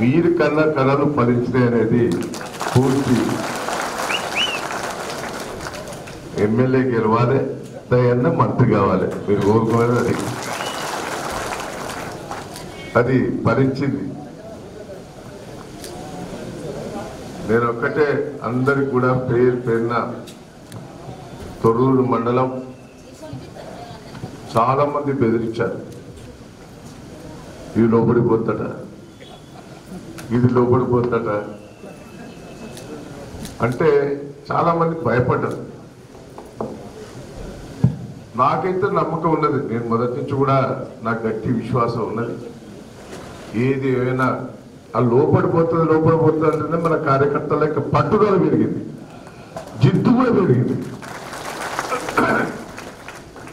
వీరి కన్నా కళలు ఫలించినాయి అనేది పూర్తి. ఎమ్మెల్యే గెలవాలి దయన్న మంత్రి కావాలి. మీరు కోరుకునేది అది. అది భరించింది నేను ఒక్కటే అందరికి కూడా పేరు పేరున తొర్రూరు మండలం చాలా మంది బెదిరించారు. ఇది లోపడిపోతాట ఇది లోపడిపోతాట అంటే చాలా మంది భయపడ్డారు. నాకైతే నమ్మకం ఉన్నది. నేను మొదటి నుంచి కూడా నాకు గట్టి విశ్వాసం ఉన్నది. ఏది ఏమైనా ఆ లోపడిపోతుంది లోపడిపోతుంది అంటేనే మన కార్యకర్తల యొక్క పట్టుదల పెరిగింది. జిద్దు కూడా పెరిగింది.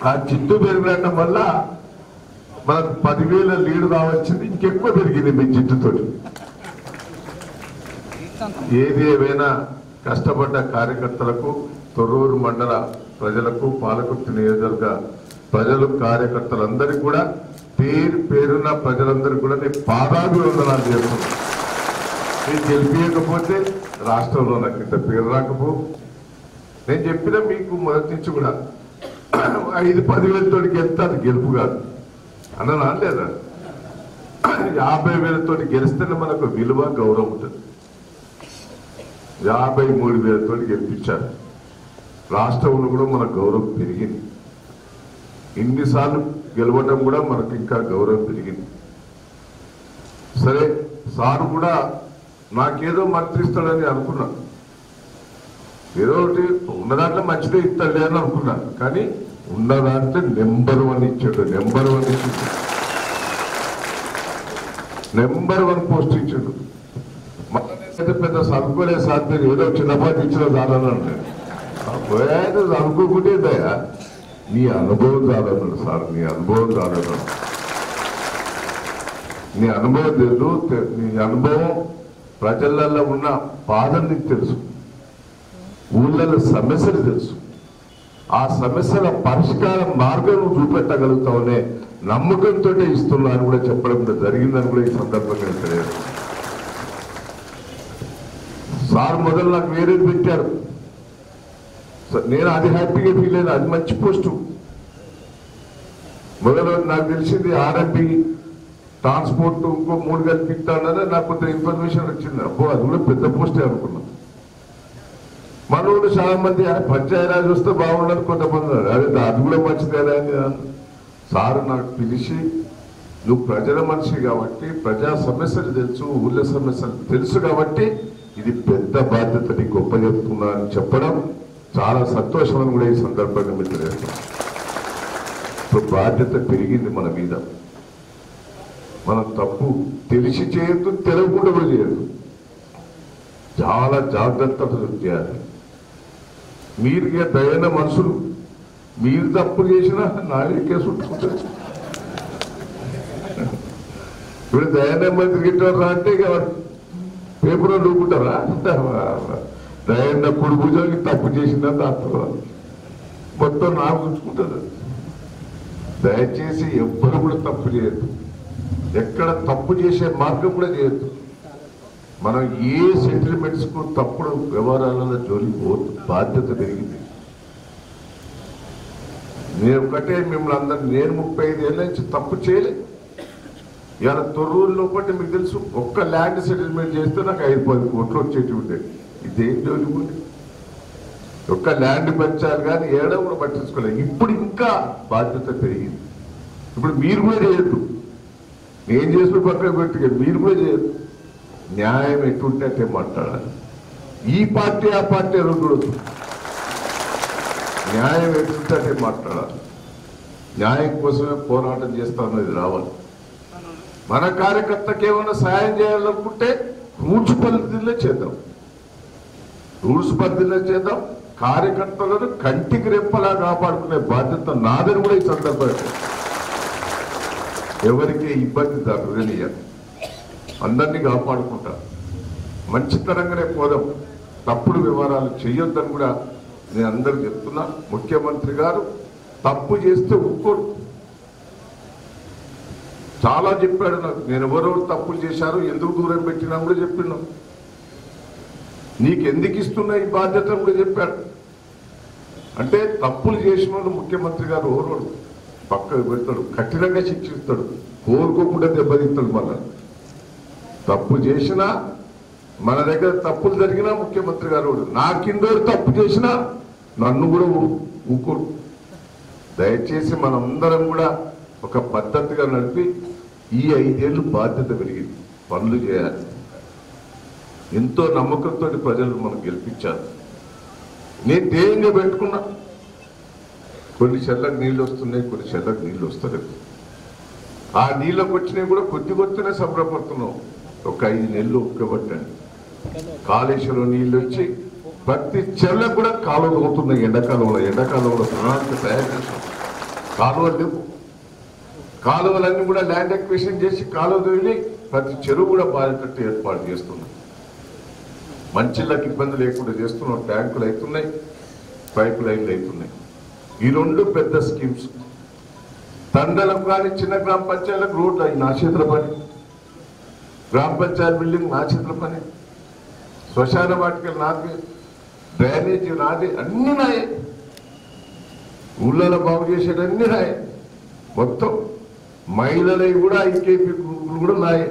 ఆ జిద్దు పెరగడం వల్ల మనకు పదివేల లీడ్ రావచ్చింది ఇంకెక్కువ పెరిగింది మీ జిద్దుతోటి ఏది ఏమైనా కష్టపడ్డ కార్యకర్తలకు తొర్రూరు మండల ప్రజలకు పాలకుర్తి నియోజకవర్గ ప్రజలు కార్యకర్తలందరికీ కూడా పేరు పేరున్న ప్రజలందరికీ కూడా నేను పాదాభివందనాలు చేస్తున్నాను. నేను గెలిపించకపోతే రాష్ట్రంలో నాకు ఇంత పేరు రాకపో. నేను చెప్పిన మీకు మొదటి నుంచి కూడా ఐదు పదివేలతో గెలిస్తే గెలుపు కాదు. అన్ననా లేదా? యాభై వేలతో గెలిస్తేనే మనకు విలువ గౌరవం ఉంటుంది. యాభై మూడు వేలతో గెలిపించారు. రాష్ట్రంలో కూడా మన గౌరవం పెరిగింది. ఇన్నిసార్లు గెలవడం కూడా మనకు ఇంకా గౌరవం పెరిగింది. సరే సారు కూడా నాకేదో మంత్రిస్తాడని అనుకున్నాను ఏదో ఒకటి ఉన్న దాంట్లో మంచిదే ఇస్తాడు అని అనుకున్నాను కానీ ఉన్న దాంట్లో నెంబర్ వన్ ఇచ్చాడు నెంబర్ వన్ ఇచ్చాడు. నెంబర్ వన్ పోస్ట్ ఇచ్చాడు. పెద్ద పెద్ద చదువుకోలే సాధ్యం ఏదో ఏదో చిన్నపాటి ఇచ్చిన చాలనంటే పోయాడు చదువుకోకుంటే దయా నీ అనుభవం చాలన్నాడు సార్ నీ అనుభవం చాలన్నాడు. నీ అనుభవం తెలుసు నీ అనుభవం ప్రజలలో ఉన్న బాధలు నీకు తెలుసు. ఊళ్ళలో సమస్యలు తెలుసు. ఆ సమస్యల పరిష్కార మార్గం నువ్వు చూపెట్టగలుగుతావనే నమ్మకంతో ఇస్తున్నా అని కూడా చెప్పడం కూడా జరిగిందని కూడా ఈ సందర్భంగా తెలియదు సార్ మొదలు నాకు వేరేది పెట్టారు. నేను అది హ్యాపీగా ఫీల్ అయినా అది మంచి పోస్టు. మొదలు నాకు తెలిసింది ఆర్ఎంపీ ట్రాన్స్పోర్ట్ ఇంకో మూడు కల్పిస్తానని నాకు కొంత ఇన్ఫర్మేషన్ వచ్చింది. అబ్బో అది కూడా పెద్ద పోస్టే అనుకున్నాను మనోడు చాలా మంది పంచాయరాజ్ వస్తే బాగుండదు కొంతమంది. అదే అది కూడా మంచిదేనా సారు సార్ నాకు పిలిచి నువ్వు ప్రజల మనిషి కాబట్టి ప్రజా సమస్యలు తెలుసు ఊళ్ళ సమస్యలు తెలుసు కాబట్టి ఇది పెద్ద బాధ్యత గొప్ప చెప్తున్నా అని చెప్పడం చాలా సంతోషం అని కూడా ఈ సందర్భంగా మీరు ఇప్పుడు బాధ్యత పెరిగింది మన మీద. మనం తప్పు తెలిసి చేయొద్దు తెలియకుండా కూడా చేయదు చాలా జాగ్రత్తలు చేయాలి. మీరు ఇక దయన మనుషులు. మీరు తప్పు చేసినా నాడే కేసు ఇప్పుడు దయాన మంత్రి గిట్టారా అంటే ఇక పేపర్లో నూకుంటారా? దయన్న కుడి భుజానికి తప్పు చేసిందంత అర్థం మొత్తం నాకు ఉంచుకుంటారు దయచేసి ఎవ్వరు కూడా తప్పు చేయొద్దు. ఎక్కడ తప్పు చేసే మార్గం కూడా చేయొద్దు. మనం ఏ సెటిల్మెంట్స్కు తప్పుడు వ్యవహారాలలో జోలికి పోతు బాధ్యత పెరిగింది. నేను ఒకటే మిమ్మల్ని అందరు నేను ముప్పై ఐదు ఏళ్ళ నుంచి తప్పు చేయలేదు ఇవాళ తొర్రూరులో ఒకటి మీకు తెలుసు ఒక్క ల్యాండ్ సెటిల్మెంట్ చేస్తే నాకు ఐదు పది కోట్లు వచ్చేటి ఉండేది ఇదేం జోలికి ఉంది ఒక్క ల్యాండ్ పంచాలి కానీ ఏడో కూడా పట్టించుకోలేదు. ఇప్పుడు ఇంకా బాధ్యత పెరిగింది. ఇప్పుడు మీరు కూడా చేయొద్దు. నేను చేసిన పక్కన పెట్టి మీరు కూడా చేయొద్దు. న్యాయం ఎటుంటే అట్టే మాట్లాడాలి. ఈ పార్టీ ఆ పార్టీ రెండు న్యాయం ఎటుంటే అట్టే మాట్లాడాలి. న్యాయం కోసమే పోరాటం చేస్తామనేది రావాలి. మన కార్యకర్తకి ఏమైనా సాయం చేయాలనుకుంటే రూల్స్ పద్ధతిలో చేద్దాం. రూల్స్ పద్ధతిలో చేద్దాం. కార్యకర్తలను కంటికి రెప్పలా కాపాడుకునే బాధ్యత నాదని కూడా ఈ సందర్భంగా ఎవరికి ఇబ్బంది జరగనియదు అందరినీ కాపాడుకుంటా. మంచితనంగానే పోదాం. తప్పుడు వివరాలు చేయొద్దని కూడా నేను అందరికి చెప్తున్నా. ముఖ్యమంత్రి గారు తప్పు చేస్తే ఒప్పుకోడు చాలా చెప్పాడు నాకు. నేను ఎవరెవరు తప్పులు చేశారు ఎందుకు దూరం పెట్టినా కూడా చెప్పిండు నీకు ఎందుకు ఇస్తున్నా ఈ బాధ్యత కూడా చెప్పాడు. అంటే తప్పులు చేసిన ముఖ్యమంత్రి గారు ఓరోడు పక్కకు పెడతాడు. కఠినంగా శిక్షిస్తాడు. కోరుకోకుండా దెబ్బతిస్తాడు మళ్ళీ. తప్పు చేసినా మన దగ్గర తప్పులు జరిగినా ముఖ్యమంత్రి గారు నా కింద తప్పు చేసినా నన్ను కూడా ఊ- ఊకోడు దయచేసి మనందరం కూడా ఒక పద్ధతిగా నడిపి ఈ ఐదేళ్ళు బాధ్యత పెరిగింది. పనులు చేయాలి. ఎంతో నమ్మకంతో ప్రజలు మనం గెలిపించారు నేను ధ్యేయంగా పెట్టుకున్నా. కొన్ని చెల్లకు నీళ్ళు వస్తున్నాయి కొన్ని చెల్లకు నీళ్ళు వస్తలేదు ఆ నీళ్ళకు వచ్చినాయి కూడా కొద్ది కొద్దినే సంబరపడుతున్నాం. ఒక ఐదు నెలలు ఒక్కబట్టండి కాళేశ్వరం నీళ్ళు వచ్చి ప్రతి చెల్లకు కూడా కాలువలు అవుతున్నాయి ఎండాకాలంలో. ఎండాకాలంలో ప్రణాళిక తయారు చేస్తాం కాలువలు లేవు. కాలువలన్నీ కూడా ల్యాండ్ ఎక్విషన్ చేసి కాలువ వెళ్ళి ప్రతి చెరువు కూడా బాధేటట్టు ఏర్పాటు చేస్తున్నాం. మంచిళ్ళకి ఇబ్బంది లేకుండా చేస్తున్నాం. ట్యాంకులు అవుతున్నాయి. పైప్ లైన్లు అవుతున్నాయి. ఈ రెండు పెద్ద స్కీమ్స్. తండలం కానీ చిన్న గ్రామ పంచాయతీలకు రోడ్లు అవి నా చేతుల పని గ్రామ పంచాయతీ బిల్డింగ్ నా చేతుల పని. శ్మశాన వాటికలు నాది డ్రైనేజీ నాది అన్నీ నాయే. ఊళ్ళలో బాగు చేసేటన్ని నాయే. మొత్తం మహిళలవి కూడా ఐకేపీ గ్రూపులు కూడా నాయే.